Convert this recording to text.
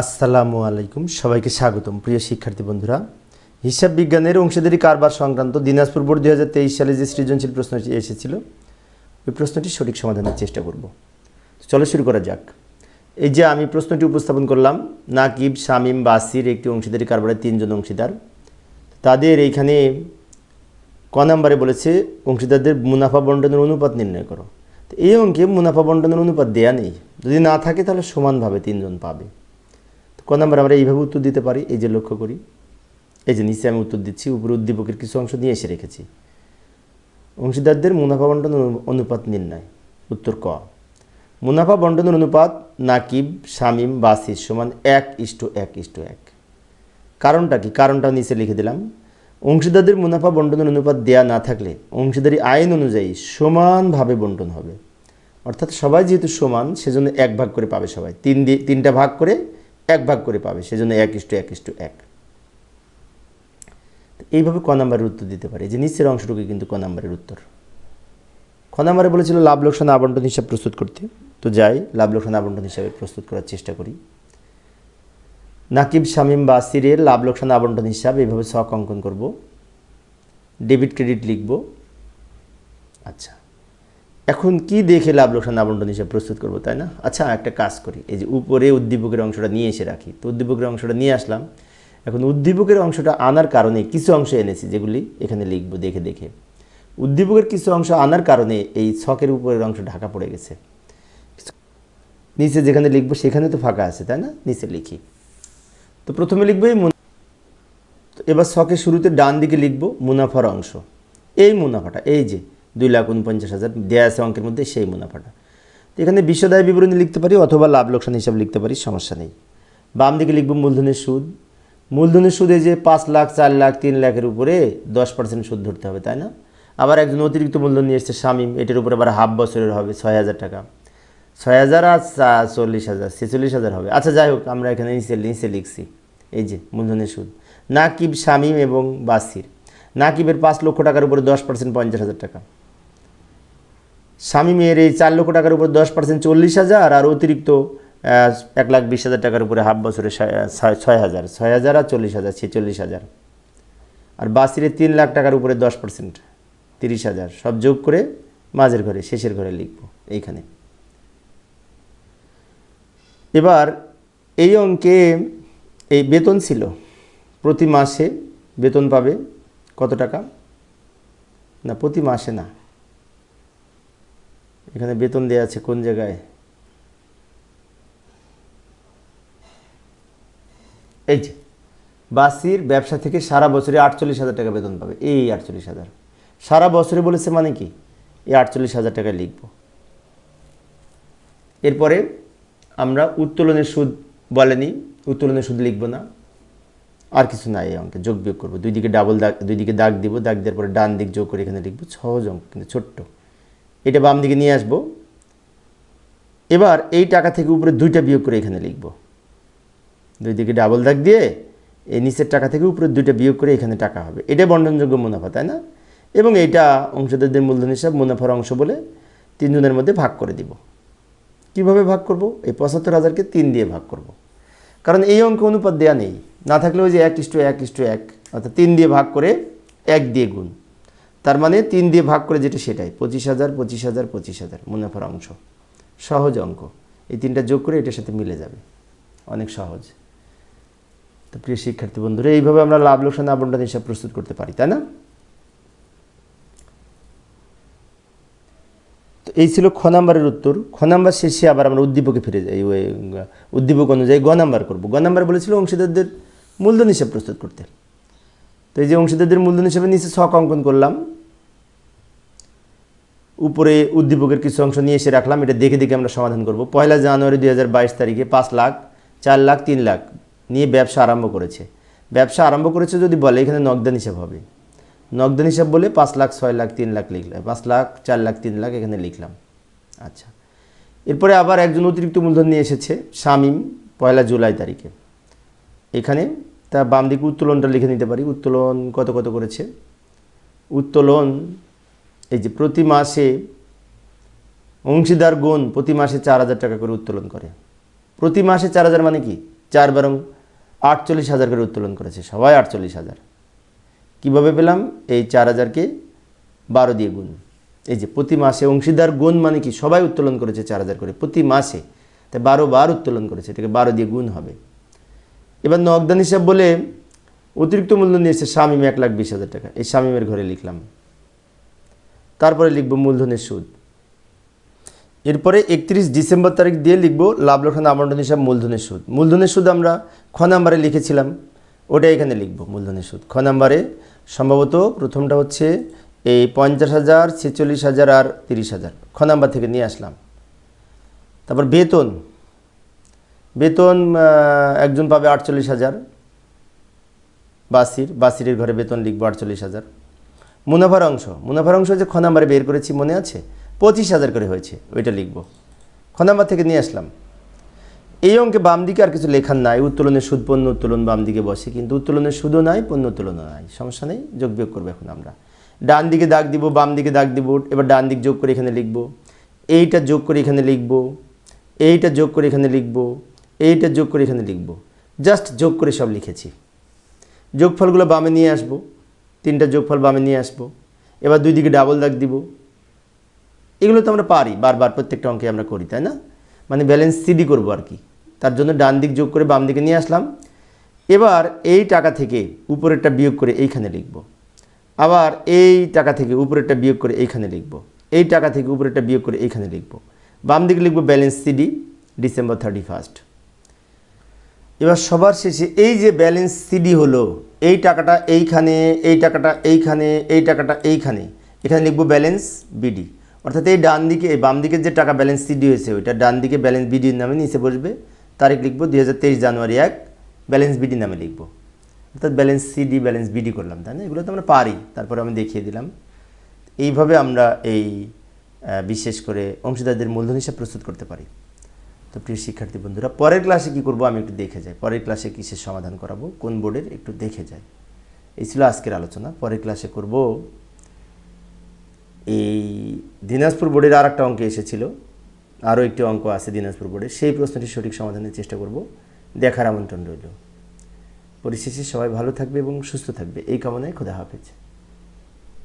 আসসালামু আলাইকুম। সবাইকে স্বাগতম। প্রিয় শিক্ষার্থী বন্ধুরা, হিসাব বিজ্ঞানের অংশীদারি কারবার সংক্রান্ত দিনাজপুর বোর্ড দুই হাজার তেইশ সালে যে সৃজনশীল প্রশ্নটি এসেছিল, ওই প্রশ্নটি সঠিক সমাধানের চেষ্টা করব। চলো শুরু করা যাক। এই যে আমি প্রশ্নটি উপস্থাপন করলাম, নাকিব, শামিম, বাসির একটি অংশীদারি কারবারের তিনজন অংশীদার। তাদের এইখানে ক নাম্বারে বলেছে, অংশীদারদের মুনাফা বন্টনের অনুপাত নির্ণয় করো। এই অঙ্কে মুনাফা বন্টনের অনুপাত দেয়া নেই। যদি না থাকে তাহলে সমানভাবে তিনজন পাবে। ক নাম্বার আমরা এইভাবে উত্তর দিতে পারি? এই যে লক্ষ্য করি। এই যে নিচে আমি উত্তর দিচ্ছি, উপরে উদ্দীপকের কিছু অংশ নিয়ে এসে রেখেছি। অংশীদারদের মুনাফা বন্টনের অনুপাত নির্ণয়। উত্তর ক। মুনাফা বন্টনের অনুপাত নাকিব, শামিম বাসিস সমান এক ইস্টু এক ইস্টু এক। কারণটা কি? কারণটা নিচে লিখে দিলাম। অংশীদারদের মুনাফা বন্টনের অনুপাত দেয়া না থাকলে অংশীদারি আইন অনুযায়ী সমানভাবে বন্টন হবে। অর্থাৎ সবাই যেহেতু সমান, সেজন্য এক ভাগ করে পাবে সবাই। তিন দিয়ে তিনটা ভাগ করে এক ভাগ করে পাবে, সেজন্য এক ইস্টু এক ইস্টু এক। এইভাবে ক নাম্বারের উত্তর দিতে পারে। যে নিচের অংশটুকু কিন্তু ক নাম্বারের উত্তর। খ নাম্বারে বলেছিল লাভ, লোকসান আবন্টন হিসাব প্রস্তুত করতে। তো যাই, লাভ, লোকসান আবন্টন হিসাবে প্রস্তুত করার চেষ্টা করি। নাকিব, শামীম বাসিরের লাভ, লোকসান আবন্টন হিসাব এইভাবে ছক অঙ্কন করব। ডেবিট, ক্রেডিট লিখব। আচ্ছা। এখন কি দেখে লাভ লোকসান আবন্টন হিসেবে প্রস্তুত করব, তাই না? আচ্ছা একটা কাজ করি। এই যে উপরে উদ্দীপকের অংশটা নিয়ে এসে রাখি। তো উদ্দীপকের অংশটা নিয়ে আসলাম। এখন উদ্দীপকের অংশটা আনার কারণে কিছু অংশ এনেছি, যেগুলি এখানে লিখব দেখে দেখে। উদ্দীপকের কিছু অংশ আনার কারণে এই ছকের উপরের অংশ ঢাকা পড়ে গেছে। নিচে যেখানে লিখব সেখানে তো ফাঁকা আছে, তাই না? নিচে লিখি। তো প্রথমে লিখব এই এবার শখের শুরুতে ডান দিকে লিখব মুনাফার অংশ। এই মুনাফাটা, এই যে দুই লাখ উনপঞ্চাশ হাজার দেয়া আছে অঙ্কের মধ্যে সেই মুনাফাটা। তো এখানে বিশ্বদায় বিবরণী লিখতে পারি অথবা লাভ লোকসান হিসাব লিখতে পারি, সমস্যা নেই। বাম দিকে লিখব মূলধনের সুদ। মূলধনের সুদে যে পাঁচ লাখ, চার লাখ, তিন লাখের উপরে দশ পার্সেন্ট সুদ ধরতে হবে, তাই না? আবার একজন অতিরিক্ত মূলধন নিয়ে এসছে শামিম, এটার উপরে আবার হাফ বছরের হবে, ছয় হাজার টাকা। ছয় হাজার আর চল্লিশ হাজার, ছেচল্লিশ হাজার হবে। আচ্ছা যাই হোক, আমরা এখানে নিচে নিচে লিখছি। এই যে, মূলধনের সুদ। নাকিব, শামিম এবং বাসির। নাকিবের পাঁচ লক্ষ টাকার উপরে দশ পার্সেন্ট পঞ্চাশ হাজার টাকা। শামিমের এই চার লক্ষ টাকার উপর দশ পার্সেন্ট চল্লিশ হাজার আর অতিরিক্ত এক লাখ বিশ হাজার টাকার উপরে হাফ বছরে ছয় হাজার ছয় হাজার আর চল্লিশ হাজার, ছেচল্লিশ হাজার। আর বাসিরে তিন লাখ টাকার উপরে দশ পার্সেন্ট তিরিশ হাজার, সব যোগ করে মাঝের ঘরে, শেষের ঘরে লিখব এইখানে। এবার এই অঙ্কে এই বেতন ছিল, প্রতি মাসে বেতন পাবে কত টাকা? না, প্রতি মাসে না। এখানে বেতন দেওয়া আছে কোন জায়গায়? এই যে, বাসির ব্যবসা থেকে সারা বছরে আটচল্লিশ হাজার টাকা বেতন পাবে। এই আটচল্লিশ হাজার। সারা বছরে বলেছে মানে কি? এই আটচল্লিশ হাজার টাকা লিখব। এরপরে আমরা উত্তোলনের সুদ বলেনি, উত্তোলনের সুদ লিখব না। আর কিছু নাই এই অঙ্কে যোগ বিয়োগ করব। দুই দিকে ডাবল দাগ, দুই দিকে দাগ দিব, দাগ দেওয়ার পরে ডান দিক যোগ করে এখানে লিখব সহজ অঙ্ক, কিন্তু ছোট্ট। এটা বাম দিকে নিয়ে আসব। এবার এই টাকা থেকে উপরে দুইটা বিয়োগ করে এখানে লিখব। দুই দিকে ডাবল দাগ দিয়ে এই নিচের টাকা থেকে উপরে দুইটা বিয়োগ করে এখানে টাকা হবে। এটা বন্টনযোগ্য মুনাফা, তাই না? এবং এইটা অংশদারদের মূলধন হিসাব মুনাফার অংশ বলে তিনজনের মধ্যে ভাগ করে দিব। কীভাবে ভাগ করব? এই পঁচাত্তর হাজারকে তিন দিয়ে ভাগ করব। কারণ এই অঙ্ক অনুপাত দেওয়া নেই। না থাকলে ওই যে এক ইস্টু এক ইস্টু এক, অর্থাৎ তিন দিয়ে ভাগ করে এক দিয়ে গুণ। তার মানে তিন দিয়ে ভাগ করে যেটা সেটাই, পঁচিশ হাজার পঁচিশ হাজার পঁচিশ হাজার, মুনাফার অংশ। সহজ অঙ্ক। এই তিনটা যোগ করে এটার সাথে মিলে যাবে। অনেক সহজ। তো প্রিয় শিক্ষার্থী বন্ধুরা, এইভাবে আমরা লাভ, লোকসান, আবন্টন হিসাব প্রস্তুত করতে পারি, তাই না? তো এই ছিল খ নাম্বারের উত্তর। খ নাম্বার শেষে আবার আমরা উদ্দীপকে ফিরে যাই ওই উদ্দীপক অনুযায়ী গ নাম্বার করব। গ নাম্বার বলেছিল অংশীদারদের মূলধন হিসাব প্রস্তুত করতে। তো এই যে অংশীদারদের মূলধন হিসাবে নিচে ছক অঙ্কন করলাম। উপরে উদ্দীপকের কিছু অংশ নিয়ে এসে রাখলাম, এটা দেখে দেখে আমরা সমাধান করব। পয়লা জানুয়ারি দুই হাজার বাইশ তারিখে পাঁচ লাখ, চার লাখ, তিন লাখ নিয়ে ব্যবসা আরম্ভ করেছে। ব্যবসা আরম্ভ করেছে যদি বলে, এখানে নগদান হিসাব হবে। নগদান হিসাব বলে পাঁচ লাখ, ছয় লাখ, তিন লাখ লিখলাম, পাঁচ লাখ, চার লাখ, তিন লাখ এখানে লিখলাম। আচ্ছা। এরপরে আবার একজন অতিরিক্ত মূলধন নিয়ে এসেছে, শামিম, পয়লা জুলাই তারিখে। এখানে তা বাম দিকে উত্তোলনটা লিখে নিতে পারি। উত্তোলন কত কত করেছে? উত্তোলন এই যে প্রতি মাসে অংশীদার গুণ প্রতি মাসে চার হাজার টাকা করে উত্তোলন করে। প্রতি মাসে চার হাজার মানে কি? চার বারং আটচল্লিশ হাজার করে উত্তোলন করেছে সবাই, আটচল্লিশ হাজার। কীভাবে পেলাম? এই চার হাজারকে বারো দিয়ে গুণ। এই যে প্রতি মাসে অংশীদার গুণ মানে কি? সবাই উত্তোলন করেছে চার হাজার করে প্রতি মাসে। তাই বারো বার উত্তোলন করেছে, এটাকে বারো দিয়ে গুণ হবে। এবার নগদান হিসাব বলে, অতিরিক্ত মূল্য নিয়েছে শামিম এক লাখ বিশ হাজার টাকা। এই শামিমের ঘরে লিখলাম। তারপরে লিখব মূলধনের সুদ। এরপরে একত্রিশ ডিসেম্বর তারিখ দিয়ে লিখব লাভ, লক্ষণ আবন্টন হিসাব, মূলধনের সুদ। মূলধনের সুদ আমরা খ নাম্বারে লিখেছিলাম, ওটা এখানে লিখব, মূলধনের সুদ। খ নাম্বারে সম্ভবত প্রথমটা হচ্ছে এই পঞ্চাশ হাজার, ছেচল্লিশ হাজার আর তিরিশ হাজার। খ নাম্বার থেকে নিয়ে আসলাম। তারপর বেতন। বেতন একজন পাবে আটচল্লিশ হাজার। বাসির, বাসিরের ঘরে বেতন লিখব আটচল্লিশ হাজার। মুনাফার অংশ। মুনাফার অংশ যে খ নাম্বারে বের করেছি মনে আছে? পঁচিশ হাজার করে হয়েছে, ওইটা লিখব। খ নাম্বার থেকে নিয়ে আসলাম। এই অঙ্কে বাম দিকে আর কিছু লেখার নাই উত্তোলনের সুদ, পণ্য উত্তোলন বাম দিকে বসে, কিন্তু উত্তোলনের সুদও নাই, পণ্য উত্তোলনও নাই। সমস্যা নেই, যোগ বিয়োগ করব এখন আমরা। ডান দিকে দাগ দিব, বাম দিকে দাগ দিব, এবার ডান দিক যোগ করে এখানে লিখব। এইটা যোগ করে এখানে লিখব। এইটা যোগ করে এখানে লিখব। এইটা যোগ করে এখানে লিখব। জাস্ট যোগ করে সব লিখেছি। যোগফলগুলো বামে নিয়ে আসব। তিনটা যোগফল বামে নিয়ে আসব। এবার দুই দিকে ডাবল দাগ দিব। এগুলো তো আমরা পারি, বারবার প্রত্যেকটা অঙ্কে আমরা করি, তাই না? মানে ব্যালেন্স সিডি করব আর কি। তার জন্য ডান দিক যোগ করে বাম দিকে নিয়ে আসলাম। এবার এই টাকা থেকে উপরেরটা বিয়োগ করে এইখানে লিখব। আবার এই টাকা থেকে উপরেরটা বিয়োগ করে এইখানে লিখব। এই টাকা থেকে উপরেরটা বিয়োগ করে এইখানে লিখব। বাম দিকে লিখব balance CD December thirty first এবার সবার শেষে এই যে ব্যালেন্স সিডি হলো এই টাকাটা এইখানে, এই টাকাটা এইখানে, এই টাকাটা এইখানে। এখানে লিখব ব্যালেন্স বিডি অর্থাৎ এই ডান দিকে, এই বাম দিকে যে টাকা ব্যালেন্স সিডি হয়েছে, ওইটা ডান দিকে ব্যালেন্স বিডির নামে নিচে বসবে। তারিখ লিখব তেইশ জানুয়ারি এক ব্যালেন্স বিডি নামে লিখব। অর্থাৎ ব্যালেন্স সিডি ব্যালেন্স বিডি করলাম, তাই না? এগুলো তো আমরা পারি, তারপরে আমি দেখিয়ে দিলাম। এইভাবে আমরা এই বিশেষ করে অংশীদারদের মূলধন হিসাব প্রস্তুত করতে পারি। তো প্রিয় শিক্ষার্থী বন্ধুরা, পরের ক্লাসে কি করব আমি একটু দেখে যাই। পরের ক্লাসে কিসের সমাধান করাবো, কোন বোর্ডের একটু দেখে যাই। এই ছিল আজকের আলোচনা। পরের ক্লাসে করব, এই দিনাজপুর বোর্ডের আর একটা অঙ্ক এসেছিল। আরও একটি অঙ্ক আছে দিনাজপুর বোর্ডে সেই প্রশ্নটি সঠিক সমাধানের চেষ্টা করব। দেখার আমন্ত্রণ রইল। পরিশেষে সবাই ভালো থাকবে এবং সুস্থ থাকবে। এই কামনায় খোদা হাফেজ।